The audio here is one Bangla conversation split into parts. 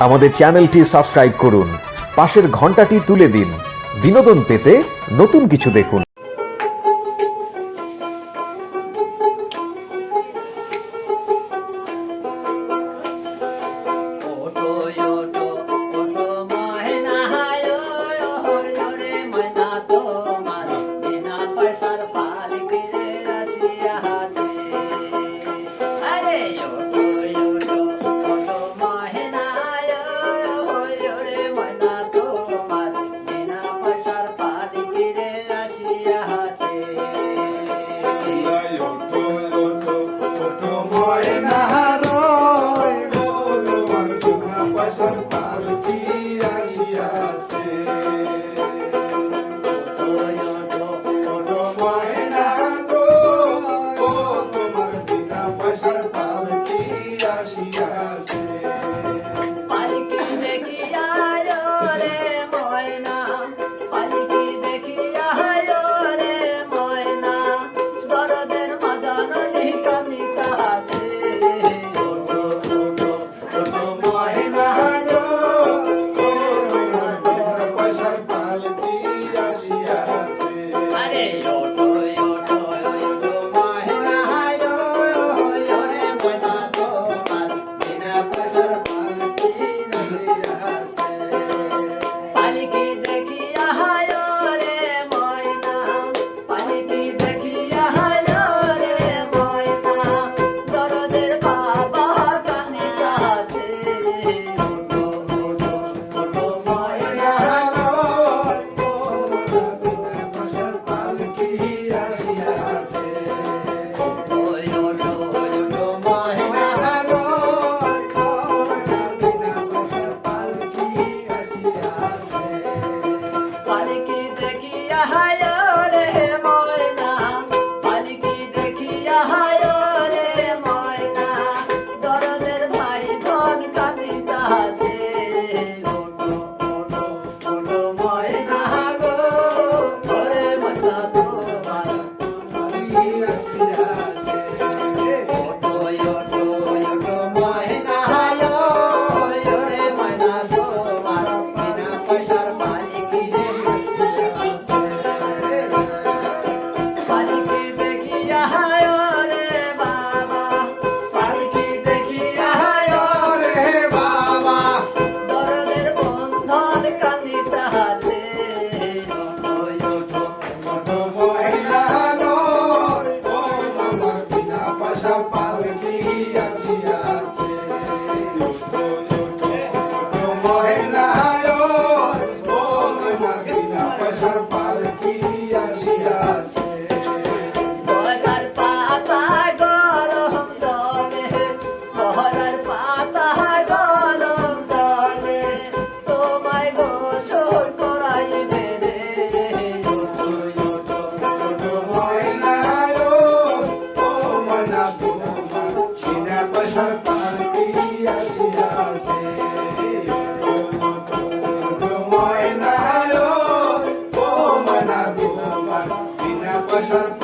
আমাদের চ্যানেলটি সাবস্ক্রাইব করুন। পাশের ঘন্টাটি তুলে দিন। বিনোদন পেতে নতুন কিছু দেখুন। God আসার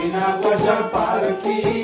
Sin pues, agua ya para aquí.